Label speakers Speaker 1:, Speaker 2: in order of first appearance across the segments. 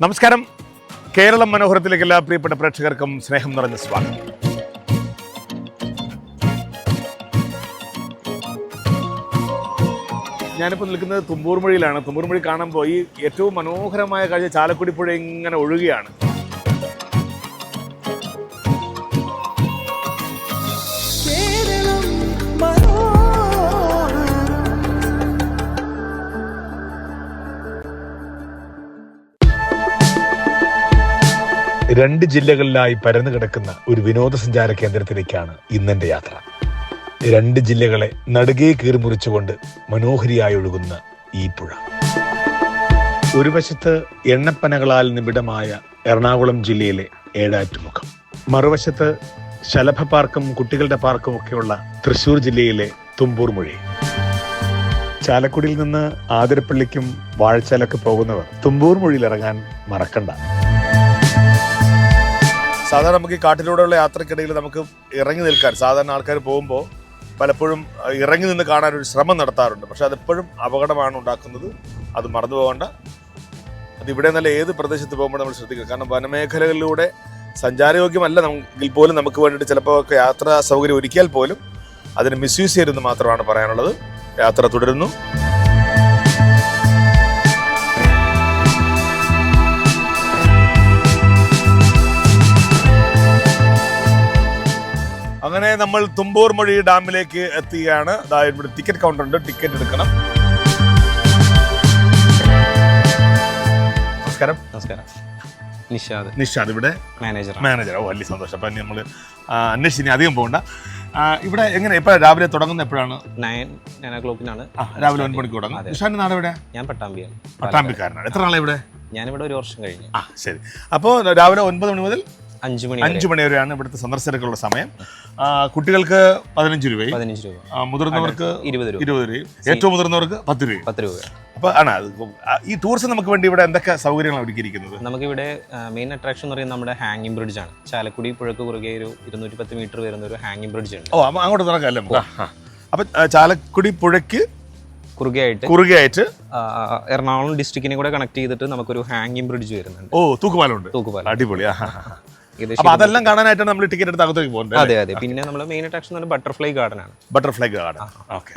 Speaker 1: നമസ്കാരം. കേരളം മനോഹരത്തിലേക്ക് എല്ലാ പ്രിയപ്പെട്ട പ്രേക്ഷകർക്കും സ്നേഹം നിറഞ്ഞ സ്വാഗതം. ഞാനിപ്പോൾ നിൽക്കുന്നത് തുമ്പൂർമൊഴിയിലാണ് തുമ്പൂർമൊഴി കാണുമ്പോൾ ഈ ഏറ്റവും മനോഹരമായ കാഴ്ച ചാലക്കുടി പുഴ ഇങ്ങനെ ഒഴുകുകയാണ് രണ്ട് ജില്ലകളിലായി പരന്നു കിടക്കുന്ന ഒരു വിനോദസഞ്ചാര കേന്ദ്രത്തിലേക്കാണ് ഇന്നെന്റെ യാത്ര. രണ്ട് ജില്ലകളെ നടുകേ കീറി മുറിച്ചുകൊണ്ട് മനോഹരിയായി ഒഴുകുന്ന ഈ പുഴ. ഒരു വശത്ത് എണ്ണപ്പനകളാൽ നിബിഡമായ എറണാകുളം ജില്ലയിലെ ഏഴാറ്റുമുഖം. മറുവശത്ത് ശലഭ പാർക്കും കുട്ടികളുടെ പാർക്കും ഒക്കെയുള്ള തൃശൂർ ജില്ലയിലെ തുമ്പൂർ മൊഴി. ചാലക്കുടിയിൽ നിന്ന് ആതിരപ്പള്ളിക്കും വാഴച്ചാലൊക്കെ പോകുന്നവർ തുമ്പൂർ മൊഴിയിൽ ഇറങ്ങാൻ മറക്കണ്ട. സാധാരണ നമുക്ക് ഈ കാട്ടിലൂടെയുള്ള യാത്രക്കിടയിൽ നമുക്ക് ഇറങ്ങി നിൽക്കാൻ സാധാരണ ആൾക്കാർ പോകുമ്പോൾ പലപ്പോഴും ഇറങ്ങി നിന്ന് കാണാൻ ഒരു ശ്രമം നടത്താറുണ്ട്. പക്ഷെ അതെപ്പോഴും അപകടമാണ് ഉണ്ടാക്കുന്നത്. അത് മറന്നു പോകേണ്ട. അത് ഇവിടെ നല്ല ഏത് പ്രദേശത്ത് പോകുമ്പോൾ നമ്മൾ ശ്രദ്ധിക്കുക. കാരണം വനമേഖലകളിലൂടെ സഞ്ചാരയോഗ്യമല്ല നമുക്കിൽ പോലും നമുക്ക് വേണ്ടിയിട്ട് ചിലപ്പോൾ യാത്രാ സൗകര്യം ഒരുക്കിയാൽ പോലും അതിന് മിസ്യൂസ് ചെയ്യരുതെന്ന് മാത്രമാണ് പറയാനുള്ളത്. യാത്ര തുടരുന്നു. അങ്ങനെ നമ്മൾ തുമ്പൂർ മൊഴി ഡാമിലേക്ക് എത്തുകയാണ് ദാ ഇവിടെ ടിക്കറ്റ് കൗണ്ടർ ഉണ്ട്. ടിക്കറ്റ് എടുക്കണം. നമസ്കാരം.
Speaker 2: നമസ്കാരം. നിഷാദ്.
Speaker 1: നിഷാദ് ഇവിടെ
Speaker 2: മാനേജർ
Speaker 1: മാനേജർ ഓ വലിയ സന്തോഷം. അപ്പം നമ്മൾ അന്വേഷിച്ച് ഇനി അധികം പോകണ്ട ഇവിടെ എങ്ങനെ എപ്പോഴാണ് രാവിലെ തുടങ്ങുന്നത് എപ്പോഴാണ്?
Speaker 2: നയൻ നയൻ ഓ ക്ലോക്കിനാണ്
Speaker 1: രാവിലെ ഒൻപത് മണിക്ക് തുടങ്ങും.
Speaker 2: അതെ.
Speaker 1: നിഷാന്റെ നാട് എവിടെ
Speaker 2: ഞാൻ പട്ടാമ്പിയാണ്.
Speaker 1: പട്ടാമ്പിക്കാരനാണ്. എത്ര നാളെ ഇവിടെ?
Speaker 2: ഞാനിവിടെ ഒരു വർഷം കഴിഞ്ഞു.
Speaker 1: ആ ശരി. അപ്പോൾ രാവിലെ ഒൻപത് മണി മുതൽ
Speaker 2: അഞ്ചു മണി
Speaker 1: അഞ്ച് മണി വരെയാണ് ഇവിടുത്തെ സന്ദർശകർക്കുള്ള സമയം. കുട്ടികൾക്ക് പതിനഞ്ച് രൂപയും
Speaker 2: പതിനഞ്ച് രൂപ.
Speaker 1: മുതിർന്നവർക്ക്
Speaker 2: ഇരുപത് രൂപ.
Speaker 1: ഇരുപത് രൂപയും ഏറ്റവും മുതിർന്നവർക്ക് പത്ത് രൂപ
Speaker 2: പത്ത് രൂപ.
Speaker 1: അപ്പൊ ആണ് ഈ ടൂറിസം നമുക്ക് വേണ്ടി ഇവിടെ എന്തൊക്കെ സൗകര്യങ്ങളാണ് ഒരുക്കിയിരിക്കുന്നത്?
Speaker 2: നമുക്കിവിടെ മെയിൻ അട്രാക്ഷൻ എന്ന് പറയുന്നത് നമ്മുടെ ഹാങ്ങിംഗ് ബ്രിഡ്ജ് ആണ്. ചാലക്കുടി പുഴക്ക് കുറുകെ ഒരു ഇരുന്നൂറ്റി പത്ത് മീറ്റർ വരുന്ന ഒരു ഹാങ്ങിംഗ് ബ്രിഡ്ജ് ഉണ്ട്.
Speaker 1: ഓ അങ്ങോട്ട് നടക്കാമല്ലേ നമുക്ക്. അപ്പൊ ചാലക്കുടി പുഴയ്ക്ക്
Speaker 2: കുറുകെ ആയിട്ട്
Speaker 1: കുറുകെ ആയിട്ട്
Speaker 2: ആ, ആ, എറണാകുളം ഡിസ്ട്രിക്റ്റിനെ കൂടെ കണക്ട് ചെയ്തിട്ട് നമുക്കൊരു ഹാങ്ങിംഗ് ബ്രിഡ്ജ് വരുന്നുണ്ട്.
Speaker 1: ഓ തൂക്കുപാലമുണ്ട്.
Speaker 2: തൂക്കുപാലം.
Speaker 1: അടിപൊളി. അപ്പൊ അതെല്ലാം കാണാനായിട്ടാണ് നമ്മൾ ടിക്കറ്റ് എടുത്ത് അകത്തേക്ക് പോകുന്നത്
Speaker 2: അതെ അതെ. പിന്നെ നമ്മൾ മെയിൻ അട്രാക്ഷൻ ബട്ടർഫ്ലൈ ഗാർഡൻ ആണ്.
Speaker 1: ബട്ടർഫ്ലൈ ഗാർഡൻ ഓക്കെ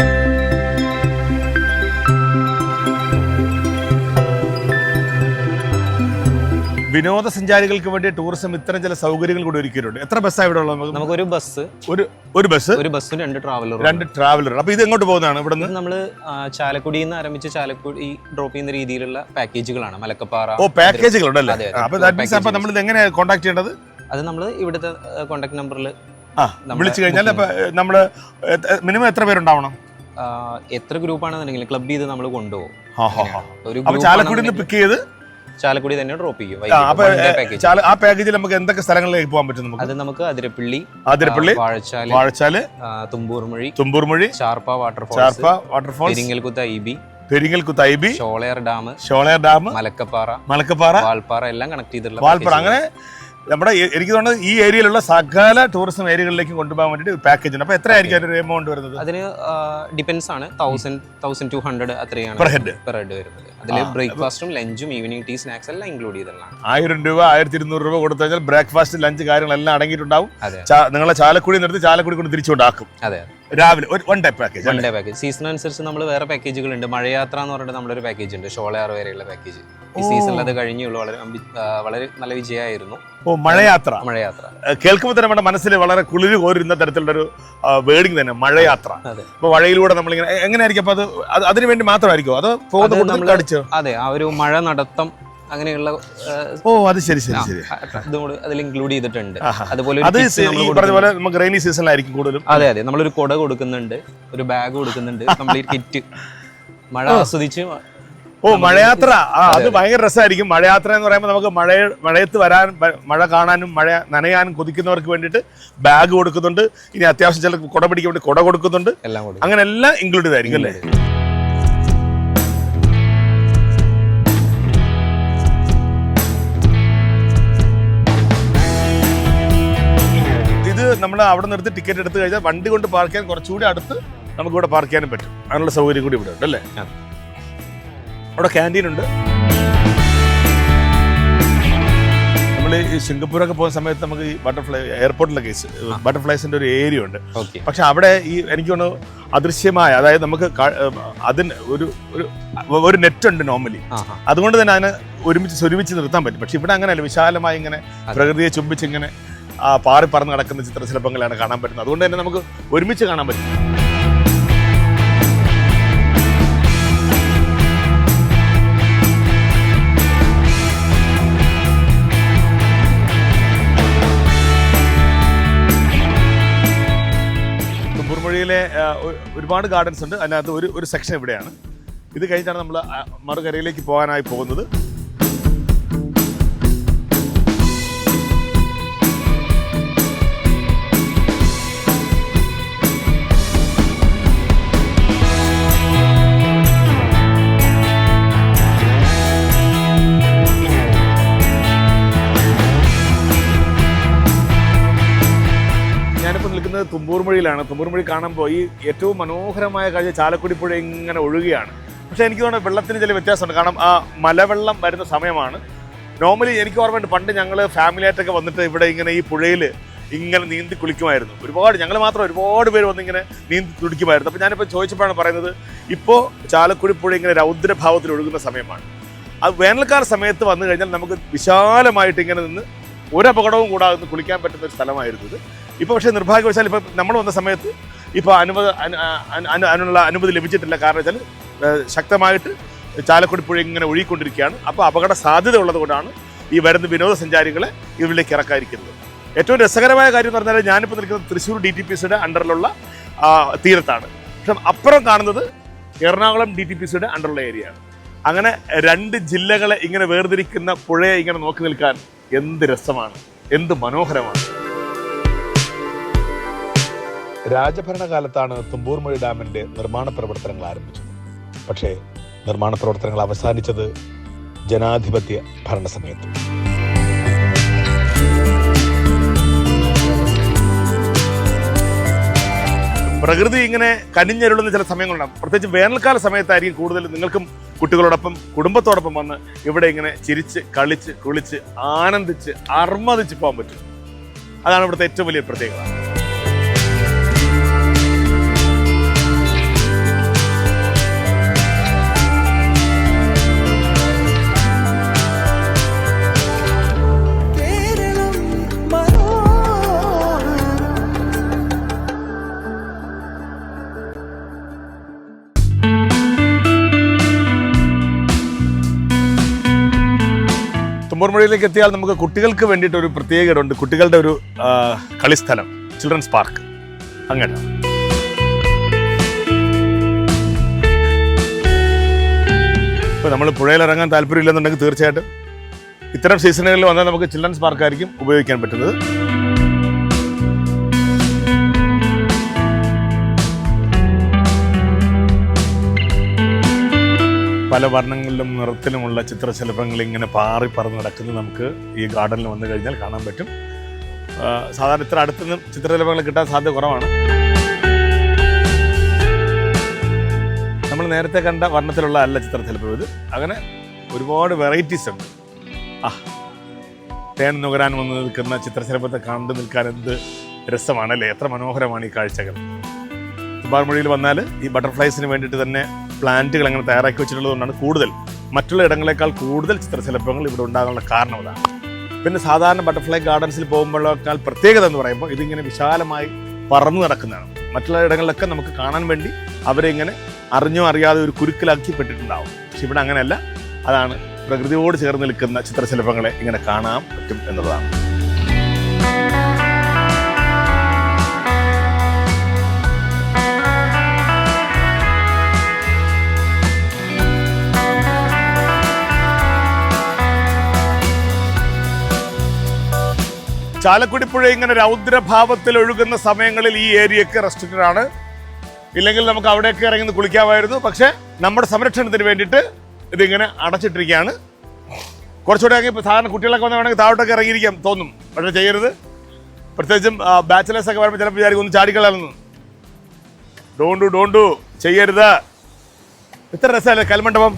Speaker 1: വിനോദസഞ്ചാരികൾക്ക് വേണ്ടി ടൂറിസം ഇത്തരം ചില സൗകര്യങ്ങൾ കൂടി ഒരുക്കിയിട്ടുണ്ട്. എത്ര ബസ്സാണ് ഇവിടെ ഉള്ളത് നമുക്ക്?
Speaker 2: ഒരു ബസ്
Speaker 1: ഒരു ഒരു ബസ്
Speaker 2: ഒരു ബസ്സും രണ്ട് ട്രാവലർ
Speaker 1: രണ്ട് ട്രാവലർ അപ്പോൾ ഇത് എങ്ങോട്ട് പോകുന്നതാണ് ഇവിടെ
Speaker 2: നിന്ന് നമ്മൾ ചാലക്കുടിയിൽ നിന്ന് ആരംഭിച്ച് ചാലക്കുടി ഡ്രോപ്പ് ചെയ്യുന്ന രീതിയിലുള്ള പാക്കേജുകളാണ് മലക്കപ്പാറ
Speaker 1: ഓ പാക്കേജുകൾ ഉണ്ടല്ലേ
Speaker 2: അതെ, അതെ.
Speaker 1: അപ്പൊ ദാറ്റ് മീൻസ് അപ്പോൾ നമ്മൾ ഇത് എങ്ങനെയാണ് കോൺടാക്ട് ചെയ്യേണ്ടത്?
Speaker 2: അത് നമ്മൾ ഇവിടുത്തെ കോൺടാക്ട് നമ്പറിൽ
Speaker 1: ആ വിളിച്ചു കഴിഞ്ഞാൽ അപ്പൊ നമ്മൾ മിനിമം എത്ര പേരുണ്ടാവണം?
Speaker 2: എത്ര ഗ്രൂപ്പ് ആണെന്നുണ്ടെങ്കിൽ ക്ലബ് ചെയ്ത് നമ്മൾ കൊണ്ടുപോകും.
Speaker 1: ചാലക്കുടി പിക്ക് ചെയ്ത്?
Speaker 2: ചാലക്കുടി തന്നെ ഡ്രോപ്പ് ചെയ്യും.
Speaker 1: ആ, പാക്കേജിൽ നമുക്ക് എന്തൊക്കെ സ്ഥലങ്ങളിലേക്ക് പോകാൻ പറ്റും നമുക്ക്?
Speaker 2: അത് നമുക്ക് Athirappilly Athirappilly Vazhachal
Speaker 1: Vazhachal
Speaker 2: Thumboormuzhi Thumboormuzhi
Speaker 1: Thumboormuzhi
Speaker 2: Charpa waterfall
Speaker 1: Charpa waterfall
Speaker 2: Peringalkuthu I B
Speaker 1: Peringalkuthu I B
Speaker 2: Sholayar dam
Speaker 1: Sholayar dam
Speaker 2: Malakkappara
Speaker 1: Malakkappara
Speaker 2: Valparai എല്ലാം കണക്ട് ചെയ്തിട്ടുള്ള
Speaker 1: വാൽപ്പാറ അങ്ങനെ നമ്മുടെ എനിക്ക് തോന്നുന്നത് ഈ ഏരിയയിലുള്ള സകല ടൂറിസം ഏരിയകളിലേക്ക് കൊണ്ടുപോകാൻ വേണ്ടിയിട്ട് ഒരു പാക്കേജ് ഉണ്ട്. അപ്പൊ എത്രയായിരിക്കും ഒരു എമൗണ്ട് വരുന്നത്?
Speaker 2: അതിന് ഡിപെൻസ് ആണ്. തൗസൻഡ് തൗസൻഡ് ടു ഹൺഡ്രഡ് അത്രയാണ്
Speaker 1: പെർ ഹെഡ്
Speaker 2: പെർ ഹെഡ് വരുന്നത്. അതിൽ ബ്രേക്ക്ഫാസ്റ്റും ലഞ്ചും ഈവനിങ് ടീ സ്നാക്സ് എല്ലാം ഇൻക്ലൂഡ് ചെയ്തിട്ടുള്ളതാണ്.
Speaker 1: ആയിരം രൂപ ആയിരത്തി ഇരുന്നൂറ് രൂപ കൊടുത്തു കഴിഞ്ഞാൽ ബ്രേക്ക്ഫാസ്റ്റ് ലഞ്ച് കാര്യങ്ങളെല്ലാം അടങ്ങിയിട്ടുണ്ടാവും. നിങ്ങളെ ചാലക്കുടി നിർത്തി ചാലക്കുടി കൊണ്ട് തിരിച്ചുകൊണ്ടാക്കും
Speaker 2: അതെ.
Speaker 1: രാവിലെ ഒരു one day package
Speaker 2: one day package season അനുസരിച്ച് നമ്മൾ വേറെ പാക്കേജുകൾ ഉണ്ട്. മഴയാത്ര എന്ന് പറഞ്ഞിട്ട് നമ്മളൊരു പാക്കേജ് ഉണ്ട്. ഷോളയാർ വരെയുള്ള പാക്കേജ് ഈ സീസണിൽ അത് കഴിഞ്ഞുള്ളൂ. വളരെ വളരെ നല്ല വിജയമായിരുന്നു.
Speaker 1: ഓ മഴയാത്ര.
Speaker 2: മഴയാത്ര.
Speaker 1: കേൾക്കുമ്പോൾ തന്നെ നമ്മുടെ മനസ്സിൽ വളരെ കുളിര് കോരുന്ന തരത്തിലുള്ള ഒരു വേർഡിങ് തന്നെ മഴയാത്ര.
Speaker 2: അപ്പോൾ
Speaker 1: അപ്പൊ വഴിയിലൂടെ നമ്മളിങ്ങനെ എങ്ങനെയായിരിക്കും? അപ്പൊ അത് അതിനു വേണ്ടി മാത്രമായിരിക്കും? അതോ പോകുന്ന
Speaker 2: അതെ ആ ഒരു മഴ നടത്തം അങ്ങനെയുള്ള
Speaker 1: ഓ അത് ശരി ശരി ശരി.
Speaker 2: ഇതും കൂടി അതിൽ ഇൻക്ലൂഡ് ചെയ്തിട്ടുണ്ട്. അതുപോലെ
Speaker 1: അത് ഈ പറഞ്ഞ. പോലെ നമുക്ക് റെയിനി സീസണിലായിരിക്കും കൂടുതലും.
Speaker 2: അതെ അതെ. നമ്മളൊരു കുട കൊടുക്കുന്നുണ്ട് ഒരു ബാഗ് കൊടുക്കുന്നുണ്ട് കംപ്ലീറ്റ് കിറ്റ് മഴ ആസ്വദിച്ച്
Speaker 1: ഓ മഴയാത്ര. ആ അത് ഭയങ്കര രസമായിരിക്കും. മഴയാത്ര എന്ന് പറയുമ്പോൾ നമുക്ക് മഴ മഴയത്ത് വരാൻ മഴ കാണാനും മഴ നനയാനും കൊതിക്കുന്നവർക്ക് വേണ്ടിയിട്ട് ബാഗ് കൊടുക്കുന്നുണ്ട്. ഇനി അത്യാവശ്യം ചില കുട പിടിക്കാൻ വേണ്ടി കുട കൊടുക്കുന്നുണ്ട്. അങ്ങനെ എല്ലാം ഇൻക്ലൂഡ് ചെയ്തായിരിക്കും അല്ലേ? നമ്മൾ അവിടെ നിർത്തി ടിക്കറ്റ് എടുത്തു കഴിഞ്ഞാൽ വണ്ടി കൊണ്ട് പാർക്ക് ചെയ്യാൻ കുറച്ചുകൂടി അടുത്ത് നമുക്ക് ഇവിടെ പാർക്ക് ചെയ്യാനും പറ്റും. അതിനുള്ള സൗകര്യം കൂടി ഇവിടെ ഉണ്ട് അല്ലേ? അവിടെ ക്യാന്റീൻ ഉണ്ട്. നമ്മൾ ഈ സിംഗപ്പൂരൊക്കെ പോകുന്ന സമയത്ത് നമുക്ക് ഈ ബട്ടർഫ്ലൈ എയർപോർട്ടിലെ കേസ് ബട്ടർഫ്ലൈസിന്റെ ഒരു ഏരിയ ഉണ്ട്. പക്ഷെ അവിടെ ഈ എനിക്ക് തോന്നുന്നു അദൃശ്യമായ അതായത് നമുക്ക് അതിന് ഒരു ഒരു നെറ്റ് ഉണ്ട് നോർമലി അതുകൊണ്ട് തന്നെ അതിനെ ഒരുമിച്ച് സ്വരുമിച്ച് നിർത്താൻ പറ്റും. പക്ഷെ ഇവിടെ അങ്ങനെയല്ല. വിശാലമായി ഇങ്ങനെ. പ്രകൃതിയെ ചുംബിച്ച് ഇങ്ങനെ പാറി പറന്ന് കിടക്കുന്ന ചിത്രശലഭങ്ങളാണ് കാണാൻ പറ്റുന്നത്. അതുകൊണ്ട് തന്നെ നമുക്ക് ഒരുമിച്ച് കാണാൻ പറ്റും. ിലെ ആ, ഒരുപാട് ഗാർഡൻസ് ഉണ്ട്. അതിനകത്ത് ഒരു ഒരു സെക്ഷൻ ഇവിടെയാണ്. ഇത് കഴിഞ്ഞാണ് നമ്മൾ മറുകരയിലേക്ക് പോകാനായി പോകുന്നത്. തുമ്പൂർമൊഴിയിലാണ് തുമ്പൂർമൊഴി കാണുമ്പോൾ ഈ ഏറ്റവും മനോഹരമായ കാഴ്ച ചാലക്കുടി പുഴ ഇങ്ങനെ ഒഴുകുകയാണ് പക്ഷേ എനിക്ക് തോന്നുന്നു വെള്ളത്തിന് ചില വ്യത്യാസമുണ്ട്. കാരണം ആ മലവെള്ളം വരുന്ന സമയമാണ്. നോർമലി എനിക്ക് ഓർമ്മയുണ്ട് പണ്ട് ഞങ്ങൾ ഫാമിലിയായിട്ടൊക്കെ വന്നിട്ട് ഇവിടെ ഇങ്ങനെ ഈ പുഴയിൽ ഇങ്ങനെ നീന്തി കുളിക്കുമായിരുന്നു. ഒരുപാട് ഞങ്ങൾ മാത്രം ഒരുപാട് പേര് വന്നിങ്ങനെ നീന്തി തുടിക്കുമായിരുന്നു അപ്പോൾ ഞാനിപ്പോൾ ചോദിച്ചപ്പോഴാണ് പറയുന്നത് ഇപ്പോൾ ചാലക്കുടി പുഴ ഇങ്ങനെ രൗദ്രഭാവത്തിൽ ഒഴുകുന്ന സമയമാണ്. അത് വേനൽക്കാല സമയത്ത് വന്നു കഴിഞ്ഞാൽ നമുക്ക് വിശാലമായിട്ട് ഇങ്ങനെ നിന്ന് ഒരു അപകടവും കൂടാതെ കുളിക്കാൻ പറ്റുന്ന ഒരു സ്ഥലമായിരുന്നു ഇപ്പോൾ പക്ഷേ നിർഭാഗ്യവശാൽ ഇപ്പോൾ നമ്മൾ വന്ന സമയത്ത് ഇപ്പോൾ അനുമതി അനു- അനു- അനു- അതിനുള്ള അനുമതി ലഭിച്ചിട്ടില്ല. കാരണം വെച്ചാൽ ശക്തമായിട്ട് ചാലക്കുടി പുഴ ഇങ്ങനെ ഒഴുകിക്കൊണ്ടിരിക്കുകയാണ്. അപ്പോൾ അപകട സാധ്യത ഉള്ളത് കൊണ്ടാണ് ഈ വരുന്ന വിനോദസഞ്ചാരികളെ ഇതിലേക്ക് ഇറക്കാതിരിക്കുന്നത്. ഏറ്റവും രസകരമായ കാര്യം എന്ന് പറഞ്ഞാൽ ഞാനിപ്പോൾ നിൽക്കുന്നത് തൃശ്ശൂർ ഡി ടി പി സിയുടെ അണ്ടറിലുള്ള തീരത്താണ്. പക്ഷെ അപ്പുറം കാണുന്നത് എറണാകുളം ഡി ടി പി സിയുടെ അണ്ടറുള്ള ഏരിയയാണ് അങ്ങനെ രണ്ട് ജില്ലകളെ ഇങ്ങനെ വേർതിരിക്കുന്ന പുഴയെ ഇങ്ങനെ നോക്കി നിൽക്കാൻ എന്ത് രസമാണ് എന്ത് മനോഹരമാണ്. രാജഭരണകാലത്താണ് തുമ്പൂർമൊഴി ഡാമിന്റെ നിർമ്മാണ പ്രവർത്തനങ്ങൾ ആരംഭിച്ചത്. പക്ഷേ നിർമ്മാണ പ്രവർത്തനങ്ങൾ അവസാനിച്ചത് ജനാധിപത്യ ഭരണസമയത്ത്. പ്രകൃതി ഇങ്ങനെ കനിഞ്ഞരുളുന്ന ചില സമയങ്ങളുണ്ടാകും. പ്രത്യേകിച്ച് വേനൽക്കാല സമയത്തായിരിക്കും കൂടുതൽ നിങ്ങൾക്കും കുട്ടികളോടൊപ്പം കുടുംബത്തോടൊപ്പം വന്ന് ഇവിടെ ഇങ്ങനെ ചിരിച്ച് കളിച്ച് കുളിച്ച് ആനന്ദിച്ച് അർമ്മതിച്ച് പോകാൻ പറ്റും. അതാണ് ഇവിടുത്തെ ഏറ്റവും വലിയ പ്രത്യേകത. തുമ്പൂർമൊഴിയിലേക്ക് എത്തിയാൽ നമുക്ക് കുട്ടികൾക്ക് വേണ്ടിയിട്ട് ഒരു പ്രത്യേക ഉണ്ട് കുട്ടികളുടെ ഒരു കളിസ്ഥലം. ചിൽഡ്രൻസ് പാർക്ക് അങ്ങനെ ഇപ്പോൾ നമ്മൾ പുഴയിൽ ഇറങ്ങാൻ താല്പര്യമില്ലെന്നുണ്ടെങ്കിൽ തീർച്ചയായിട്ടും ഇത്തരം സീസണുകളിൽ വന്നാൽ നമുക്ക് ചിൽഡ്രൻസ് പാർക്കായിരിക്കും ഉപയോഗിക്കാൻ പറ്റുന്നത്. പല വർണങ്ങളിലും നിറത്തിലുമുള്ള ചിത്രശലഭങ്ങൾ ഇങ്ങനെ പാറി പറന്ന് നടക്കുന്നത് നമുക്ക് ഈ ഗാർഡനിൽ വന്നു കഴിഞ്ഞാൽ കാണാൻ പറ്റും. സാധാരണ ഇത്ര അടുത്തുനിന്ന് ചിത്രശലഭങ്ങൾ കിട്ടാൻ സാധ്യത കുറവാണ്. നമ്മൾ നേരത്തെ കണ്ട വർണത്തിലുള്ള അല്ല ചിത്രശലഭം ഇത്. അങ്ങനെ ഒരുപാട് വെറൈറ്റീസ് ഉണ്ട്. ആ തേൻ നുകരാൻ വന്ന് നിൽക്കുന്ന ചിത്രശലഭത്തെ കണ്ടു നിൽക്കാൻ എന്ത് രസമാണല്ലേ? എത്ര മനോഹരമാണ് ഈ കാഴ്ചകൾ. തുമ്പാർമൊഴിയിൽ വന്നാൽ ഈ ബട്ടർഫ്ലൈസിന് വേണ്ടിയിട്ട് തന്നെ പ്ലാന്റുകൾ അങ്ങനെ തയ്യാറാക്കി വെച്ചിട്ടുള്ളതുകൊണ്ടാണ് കൂടുതൽ മറ്റുള്ള ഇടങ്ങളെക്കാൾ കൂടുതൽ ചിത്രശലഭങ്ങൾ ഇവിടെ ഉണ്ടാകാനുള്ള കാരണം അതാണ്. പിന്നെ സാധാരണ ബട്ടർഫ്ലൈ ഗാർഡൻസിൽ പോകുമ്പോഴേക്കാൾ പ്രത്യേകത എന്ന് പറയുമ്പോൾ ഇതിങ്ങനെ വിശാലമായി പറന്നു നടക്കുന്നതാണ്. മറ്റുള്ള ഇടങ്ങളിലൊക്കെ നമുക്ക് കാണാൻ വേണ്ടി അവരെ ഇങ്ങനെ അറിഞ്ഞോ അറിയാതെ ഒരു കുരുക്കിലാക്കി പെട്ടിട്ടുണ്ടാവും. പക്ഷെ ഇവിടെ അങ്ങനെയല്ല. അതാണ് പ്രകൃതിയോട് ചേർന്ന് നിൽക്കുന്ന ചിത്രശലഭങ്ങളെ ഇങ്ങനെ കാണാൻ പറ്റും എന്നുള്ളതാണ്. ചാലക്കുടി പുഴ ഇങ്ങനെ രൗദ്രഭാവത്തിൽ ഒഴുകുന്ന സമയങ്ങളിൽ ഈ ഏരിയയ്ക്ക് റെസ്ട്രിക്റ്റഡ് ആണ് ഇല്ലെങ്കിൽ നമുക്ക് അവിടെയൊക്കെ ഇറങ്ങി നിന്ന് കുളിക്കാമായിരുന്നു. പക്ഷേ നമ്മുടെ സംരക്ഷണത്തിന് വേണ്ടിയിട്ട് ഇതിങ്ങനെ അടച്ചിട്ടിരിക്കുകയാണ്. കുറച്ചുകൂടെ അങ്ങ് ഇപ്പൊ സാധാരണ കുട്ടികളൊക്കെ വന്ന് വേണമെങ്കിൽ താഴോട്ടൊക്കെ ഇറങ്ങിയിരിക്കാം തോന്നും. പക്ഷേ ചെയ്യരുത്. പ്രത്യേകിച്ചും ബാച്ചിലേഴ്സ് ഒക്കെ വരുമ്പോൾ ചിലപ്പോൾ വിചാരിക്കും ഒന്ന് ചാടിക്കളയാണെന്ന് ഡോണ്ടു ഡോണ്ടു ചെയ്യരുത്. ഇത്ര രസമല്ലേ കൽമണ്ഡപം?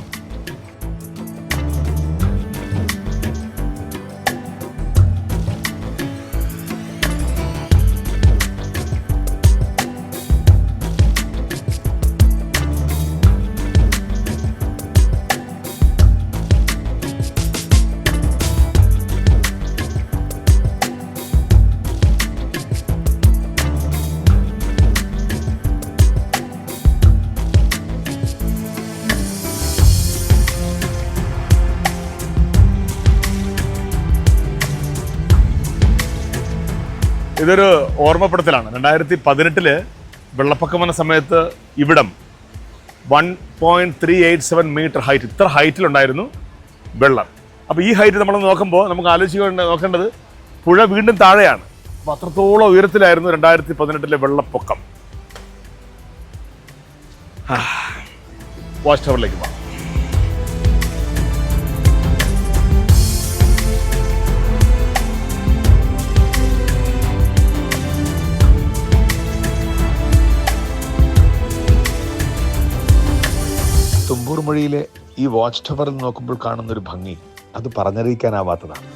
Speaker 1: ഇതൊരു ഓർമ്മപ്പെടുത്തലാണ്. രണ്ടായിരത്തി പതിനെട്ടിൽ വെള്ളപ്പൊക്കം വന്ന സമയത്ത് ഇവിടം one point three eight seven metre height ഇത്ര ഹൈറ്റിലുണ്ടായിരുന്നു വെള്ളം. അപ്പോൾ ഈ ഹൈറ്റ് നമ്മൾ നോക്കുമ്പോൾ നമുക്ക് ആലോചിക്കേണ്ട നോക്കേണ്ടത് പുഴ വീണ്ടും താഴെയാണ്. അപ്പോൾ അത്രത്തോളം ഉയരത്തിലായിരുന്നു രണ്ടായിരത്തി പതിനെട്ടിലെ വെള്ളപ്പൊക്കം വാച്ച് ടവറിലേക്ക് പോകാം
Speaker 3: തുമ്പൂർ മൊഴിയിലെ ഈ വാച്ച് ടവറിൽ നോക്കുമ്പോൾ കാണുന്ന ഒരു ഭംഗി അത് പറഞ്ഞറിയിക്കാനാവാത്തതാണ്.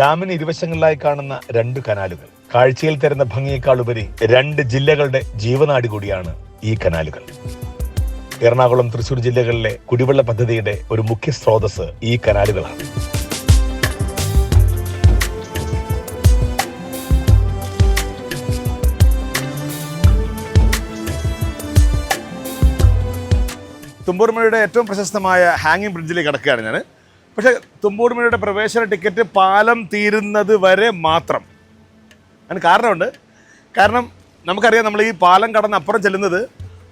Speaker 3: ഡാമിന് ഇരുവശങ്ങളിലായി കാണുന്ന രണ്ട് കനാലുകൾ. കാഴ്ചയിൽ തരുന്ന ഭംഗിയേക്കാൾ ഉപരി രണ്ട് ജില്ലകളുടെ ജീവനാടി കൂടിയാണ് ഈ കനാലുകൾ. എറണാകുളം തൃശൂർ ജില്ലകളിലെ കുടിവെള്ള പദ്ധതിയുടെ ഒരു മുഖ്യ സ്രോതസ് ഈ കനാലുകളാണ്.
Speaker 1: തുമ്പൂർമഴയുടെ ഏറ്റവും പ്രശസ്തമായ ഹാങ്ങിങ് ബ്രിഡ്ജിലേക്ക് കിടക്കുകയാണ് ഞാൻ പക്ഷേ തുമ്പൂർമഴയുടെ പ്രവേശന ടിക്കറ്റ് പാലം തീരുന്നത് വരെ മാത്രം. അതിന് കാരണമുണ്ട്. കാരണം നമുക്കറിയാം നമ്മൾ ഈ പാലം കടന്ന് അപ്പുറം ചെല്ലുന്നത്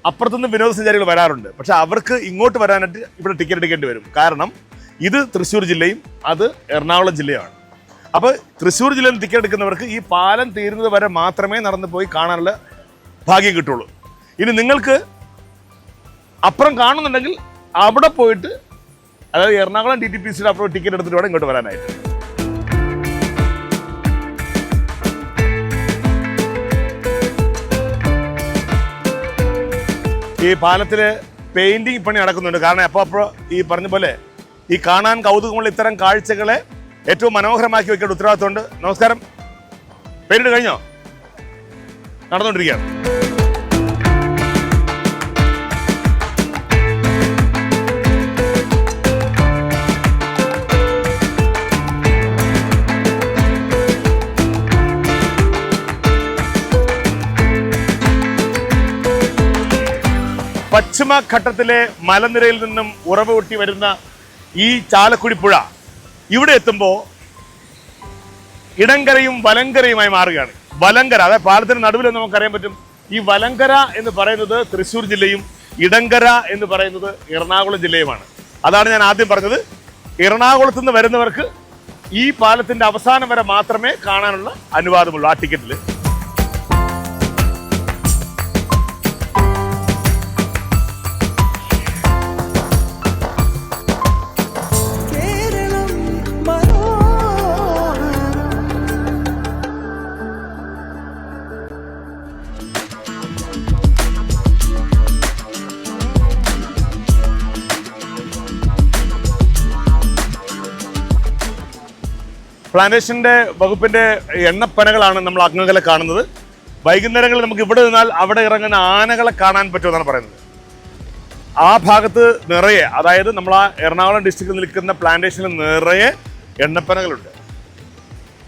Speaker 1: അപ്പുറത്തുനിന്ന് വിനോദസഞ്ചാരികൾ വരാറുണ്ട്. പക്ഷേ അവർക്ക് ഇങ്ങോട്ട് വരാനായിട്ട് ഇവിടെ ടിക്കറ്റ് എടുക്കേണ്ടി വരും. കാരണം ഇത് തൃശ്ശൂർ ജില്ലയും അത് എറണാകുളം ജില്ലയുമാണ്. അപ്പോൾ തൃശ്ശൂർ ജില്ലയിൽ ടിക്കറ്റ് എടുക്കുന്നവർക്ക് ഈ പാലം തീരുന്നത് വരെ മാത്രമേ നടന്നു പോയി കാണാനുള്ള ഭാഗ്യം കിട്ടുള്ളൂ. ഇനി നിങ്ങൾക്ക് അപ്പുറം കാണുന്നുണ്ടെങ്കിൽ അവിടെ പോയിട്ട് അതായത് എറണാകുളം ഡി ടി പി സിയുടെ അപ്പുറം ടിക്കറ്റ് എടുത്തിട്ട് വേണം ഇങ്ങോട്ട് വരാനായിട്ട്. ഈ പാലത്തിൽ പെയിന്റിംഗ് പണി നടക്കുന്നുണ്ട്. കാരണം അപ്പോൾ അപ്പോൾ ഈ പറഞ്ഞ പോലെ ഈ കാണാൻ കൗതുകമുള്ള ഇത്തരം കാഴ്ചകളെ ഏറ്റവും മനോഹരമാക്കി വെക്കേണ്ട ഉത്തരവാദിത്തമുണ്ട് നമസ്കാരം. പെയിന്റ് കഴിഞ്ഞോ? നടന്നുകൊണ്ടിരിക്കുകയാണ്. പശ്ചിമഘട്ടത്തിലെ മലനിരയിൽ നിന്നും ഉറവ് പൊട്ടി വരുന്ന ഈ ചാലക്കുടി പുഴ ഇവിടെ എത്തുമ്പോൾ ഇടങ്കരയും വലങ്കരയുമായി മാറുകയാണ്. വലങ്കര അതായത് പാലത്തിന് നടുവിൽ നമുക്കറിയാൻ പറ്റും. ഈ വലങ്കര എന്ന് പറയുന്നത് തൃശ്ശൂർ ജില്ലയും ഇടങ്കര എന്ന് പറയുന്നത് എറണാകുളം ജില്ലയുമാണ്. അതാണ് ഞാൻ ആദ്യം പറഞ്ഞത്. എറണാകുളത്ത് നിന്ന് വരുന്നവർക്ക് ഈ പാലത്തിന്റെ അവസാനം വരെ മാത്രമേ കാണാനുള്ള അനുവാദമുള്ളൂ ആ ടിക്കറ്റിൽ പ്ലാന്റേഷന്റെ വകുപ്പിന്റെ എണ്ണപ്പനകളാണ് നമ്മൾ അംഗങ്ങളെ കാണുന്നത്. വൈകുന്നേരങ്ങളിൽ നമുക്ക് ഇവിടെ നിന്നാൽ അവിടെ ഇറങ്ങുന്ന ആനകളെ കാണാൻ പറ്റുമെന്നാണ് പറയുന്നത്. ആ ഭാഗത്ത് നിറയെ അതായത് നമ്മൾ ആ എറണാകുളം ഡിസ്ട്രിക്റ്റിൽ നിൽക്കുന്ന പ്ലാന്റേഷനിൽ നിറയെ എണ്ണപ്പനകളുണ്ട്.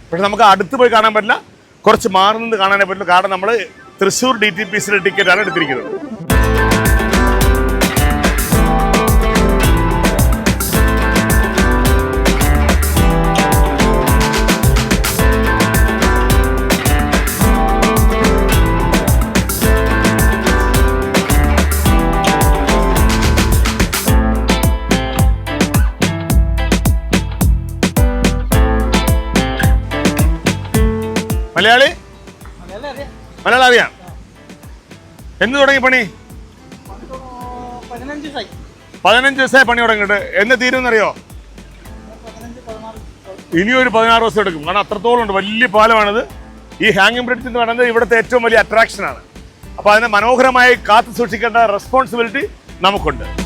Speaker 1: പക്ഷെ നമുക്ക് അടുത്ത് പോയി കാണാൻ പറ്റില്ല. കുറച്ച് മാറി നിന്ന് കാണാനേ പറ്റില്ല കാരണം നമ്മൾ തൃശ്ശൂർ ഡി ടി പി സിയുടെ ടിക്കറ്റാണ് എടുത്തിരിക്കുന്നത്. മലയാളി? മലയാളം അറിയാം. എന്ന് തുടങ്ങി പണി? പതിനഞ്ച് ദിവസമായി പണി തുടങ്ങിയിട്ട്. എന്ന് തീരുമെന്നറിയോ? ഇനിയൊരു പതിനാറ്. ദിവസം എടുക്കും. കാരണം അത്രത്തോളം ഉണ്ട്. വലിയ പാലമാണിത്. ഈ ഹാങ്ങിങ് ബ്രിഡ്ജ് എന്ന് പറയുന്നത് ഇവിടുത്തെ ഏറ്റവും വലിയ അട്രാക്ഷനാണ് അപ്പോൾ അതിനെ മനോഹരമായി കാത്തു സൂക്ഷിക്കേണ്ട റെസ്പോൺസിബിലിറ്റി നമുക്കുണ്ട്.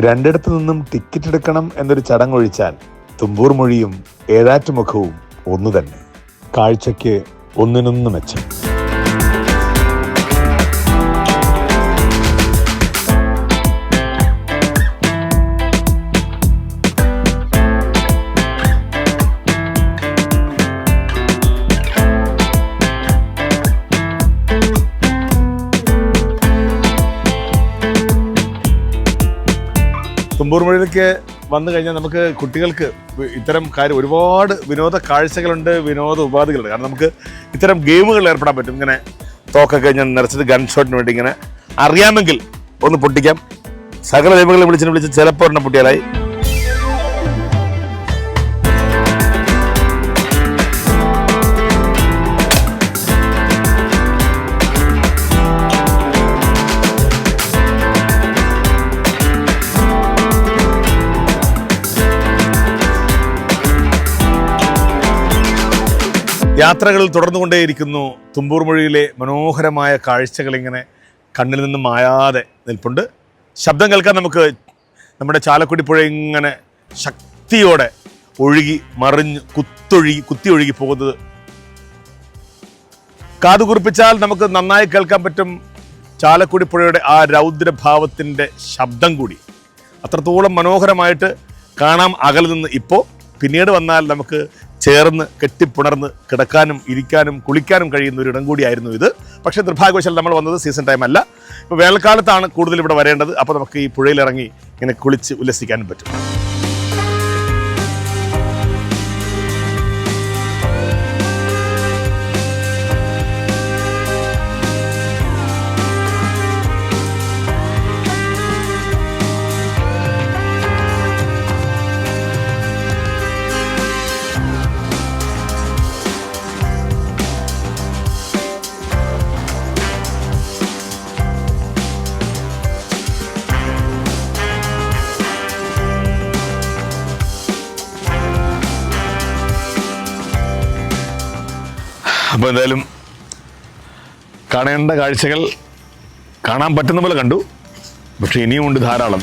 Speaker 3: രണ്ടിടത്തു നിന്നും ടിക്കറ്റ് എടുക്കണം എന്നൊരു ചടങ്ങൊഴിച്ചാൽ തുമ്പൂർ മൊഴിയും ഏതാറ്റുമുഖവും ഒന്നു തന്നെ കാഴ്ചയ്ക്ക് ഒന്നിനൊന്നു മെച്ചം.
Speaker 1: തുമ്പൂർ മൊഴിയിലേക്ക് വന്നു കഴിഞ്ഞാൽ നമുക്ക് കുട്ടികൾക്ക് ഇത്തരം കാര്യം ഒരുപാട് വിനോദ കാഴ്ചകളുണ്ട് വിനോദ ഉപാധികളുണ്ട്. കാരണം നമുക്ക് ഇത്തരം ഗെയിമുകൾ ഏർപ്പെടാൻ പറ്റും. ഇങ്ങനെ തോക്കൊക്കെ ഞാൻ നിറച്ചിട്ട് ഗൺ ഷോട്ടിന് വേണ്ടി ഇങ്ങനെ അറിയാമെങ്കിൽ ഒന്ന് പൊട്ടിക്കാം. സകല ദൈവങ്ങളെ വിളിച്ചിട്ട് വിളിച്ച് ചിലപ്പോൾ ഒരെണ്ണം പൊട്ടിയാലായി. യാത്രകൾ തുടർന്നുകൊണ്ടേയിരിക്കുന്നു. തുമ്പൂർ മൊഴിയിലെ മനോഹരമായ കാഴ്ചകൾ ഇങ്ങനെ കണ്ണിൽ നിന്നും മായാതെ നിൽപ്പുണ്ട്. ശബ്ദം കേൾക്കാൻ നമുക്ക് നമ്മുടെ ചാലക്കുടി പുഴ ഇങ്ങനെ ശക്തിയോടെ ഒഴുകി മറിഞ്ഞ് കുത്തൊഴുകി കുത്തി ഒഴുകി പോകുന്നത് കാതു കുറിപ്പിച്ചാൽ നമുക്ക് നന്നായി കേൾക്കാൻ പറ്റും ചാലക്കുടി പുഴയുടെ ആ രൗദ്രഭാവത്തിന്റെ ശബ്ദം കൂടി. അത്രത്തോളം മനോഹരമായിട്ട് കാണാം അകലിൽ നിന്ന് ഇപ്പോൾ. പിന്നീട് വന്നാൽ നമുക്ക് ചേർന്ന് കെട്ടിപ്പുണർന്ന് കിടക്കാനും ഇരിക്കാനും കുളിക്കാനും കഴിയുന്ന ഒരു ഇടം കൂടിയായിരുന്നു ഇത്. പക്ഷേ നിർഭാഗ്യവശാൽ നമ്മൾ വന്നത് സീസൺ ടൈം അല്ല. ഇപ്പോൾ വേനൽക്കാലത്താണ് കൂടുതൽ ഇവിടെ വരേണ്ടത്. അപ്പോൾ നമുക്ക് ഈ പുഴയിലിറങ്ങി ഇങ്ങനെ കുളിച്ച് ഉല്ലസിക്കാനും പറ്റും. അപ്പോൾ എന്തായാലും കാണേണ്ട കാഴ്ചകൾ കാണാൻ പറ്റുന്ന പോലെ കണ്ടു. പക്ഷെ ഇനിയുമുണ്ട് ധാരാളം.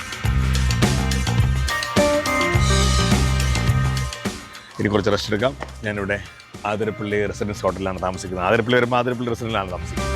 Speaker 1: ഇനി കുറച്ച് റെസ്റ്റ് എടുക്കാം. ഞാനിവിടെ ആതിരപ്പള്ളി റെസിഡൻസ് ഹോട്ടലിലാണ് താമസിക്കുന്നത്. ആതിരപ്പള്ളി വരുമ്പോൾ ആതിരപ്പള്ളി റെസിഡൻസിലാണ് താമസിക്കുന്നത്.